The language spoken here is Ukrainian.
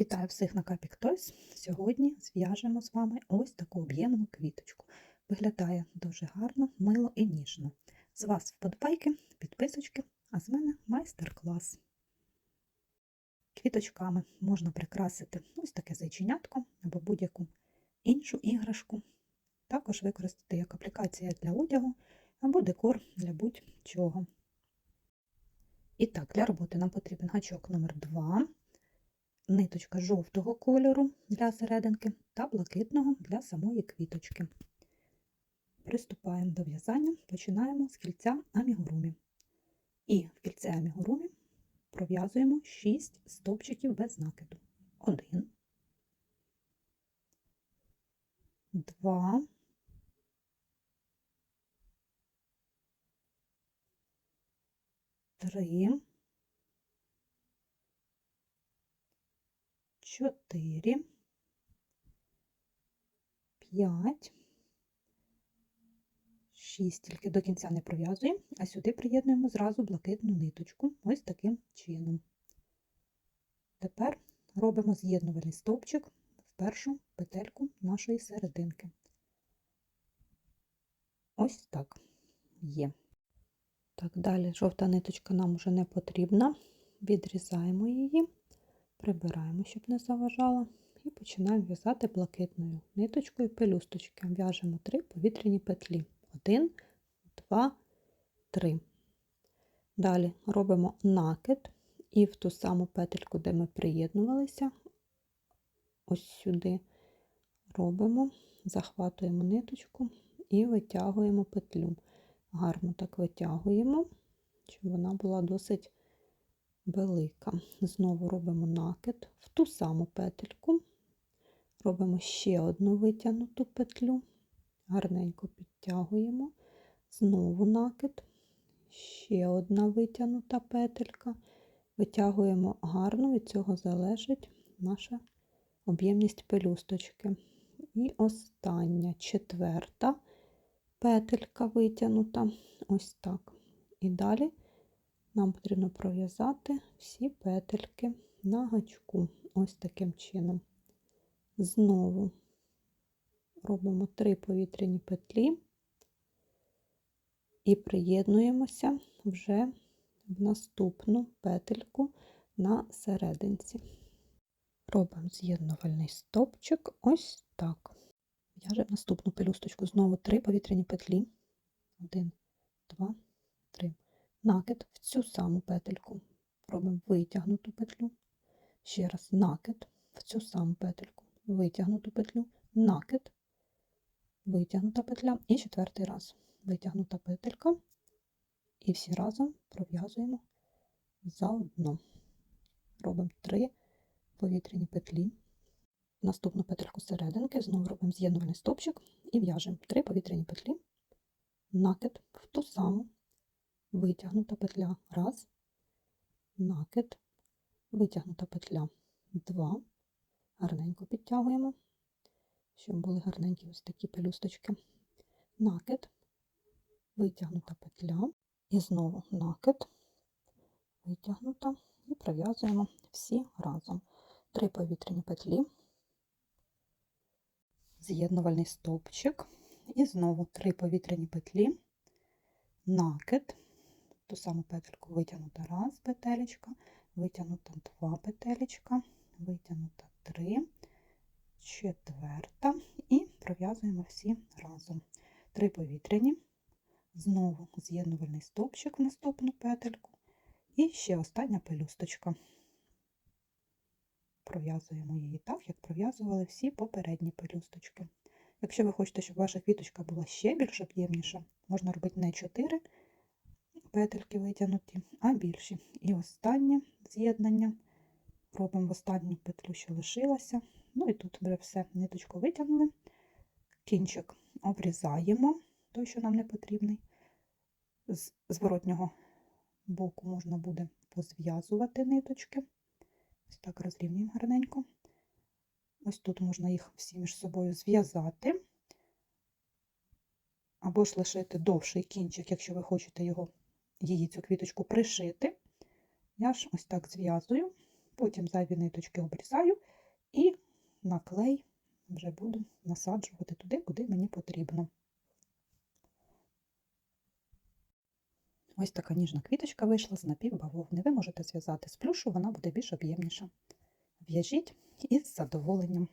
Вітаю всіх на Capix Toys. Сьогодні зв'яжемо з вами ось таку об'ємну квіточку. Виглядає дуже гарно, мило і ніжно. З вас вподобайки, підписочки, а з мене майстер-клас. Квіточками можна прикрасити ось таке зайченятко або будь-яку іншу іграшку. Також використати як аплікація для одягу або декор для будь-чого. І так, для роботи нам потрібен гачок номер 2 ниточка жовтого кольору для серединки та блакитного для самої квіточки. Приступаємо до в'язання, починаємо з кільця амігурумі. І в кільце амігурумі пров'язуємо 6 стовпчиків без накиду. 1, 2, 3, чотири, п'ять, шість. Тільки до кінця не пров'язуємо, а сюди приєднуємо зразу блакитну ниточку, ось таким чином. Тепер робимо з'єднувальний стовпчик в першу петельку нашої серединки. Ось так є. Так, далі жовта ниточка нам вже не потрібна. Відрізаємо її прибираємо, щоб не заважала, і починаємо в'язати блакитною ниточкою пелюсточки. В'яжемо три повітряні петлі. Один, два, три. Далі робимо накид і в ту саму петельку, де ми приєднувалися, ось сюди робимо, захватуємо ниточку і витягуємо петлю. Гарно так витягуємо, щоб вона була досить велика. Знову робимо накид в ту саму петельку, робимо ще одну витягнуту петлю, гарненько підтягуємо, знову накид, ще одна витягнута петелька, витягуємо гарно, від цього залежить наша об'ємність пелюсточки. І остання четверта петелька витягнута, ось так. І далі нам потрібно пров'язати всі петельки на гачку, ось таким чином. Знову робимо три повітряні петлі і приєднуємося вже в наступну петельку на серединці. Робимо з'єднувальний стопчик ось так. В'яжемо наступну пелюсточку, знову три повітряні петлі. Один, два, три накид в цю саму петельку. Робимо витягнуту петлю. Ще раз накид в цю саму петельку, витягнуту петлю, накид, витягнута петля і четвертий раз витягнута петелька. І всі разом пров'язуємо заодно. Робимо три повітряні петлі. Наступну петельку серединки, знову робимо з'єднувальний стопчик і в'яжемо три повітряні петлі, накид в ту саму витягнута петля. Раз, накид, витягнута петля. Два, гарненько підтягуємо, щоб були гарненькі ось такі пелюсточки, накид, витягнута петля, і знову накид, витягнута, і пров'язуємо всі разом. Три повітряні петлі, з'єднувальний стовпчик, і знову три повітряні петлі, накид, ту саму петельку витягнута раз петелечка, витягнута два петелечка, витягнута три, четверта і пров'язуємо всі разом. Три повітряні, знову з'єднувальний стовпчик в наступну петельку, і ще остання пелюсточка. Пров'язуємо її так, як пров'язували всі попередні пелюсточки. Якщо ви хочете, щоб ваша квіточка була ще більш об'ємніша, можна робити не 4 петельки витягнуті, а більші. І останнє з'єднання робимо в останню петлю, що лишилася. Ну і тут вже все, ниточку витягнули, кінчик обрізаємо, той, що нам не потрібний. З зворотнього боку можна буде позв'язувати ниточки. Ось так розрівнюємо гарненько. Ось тут можна їх всі між собою зв'язати, або ж лишити довший кінчик, якщо ви хочете його її цю квіточку пришити. Я ж ось так зв'язую, потім зайві ниточки обрізаю на клей вже буду насаджувати туди, куди мені потрібно. Ось така ніжна квіточка вийшла з напівбавовни. Ви можете зв'язати з плюшу, вона буде більш об'ємніша. В'яжіть із задоволенням.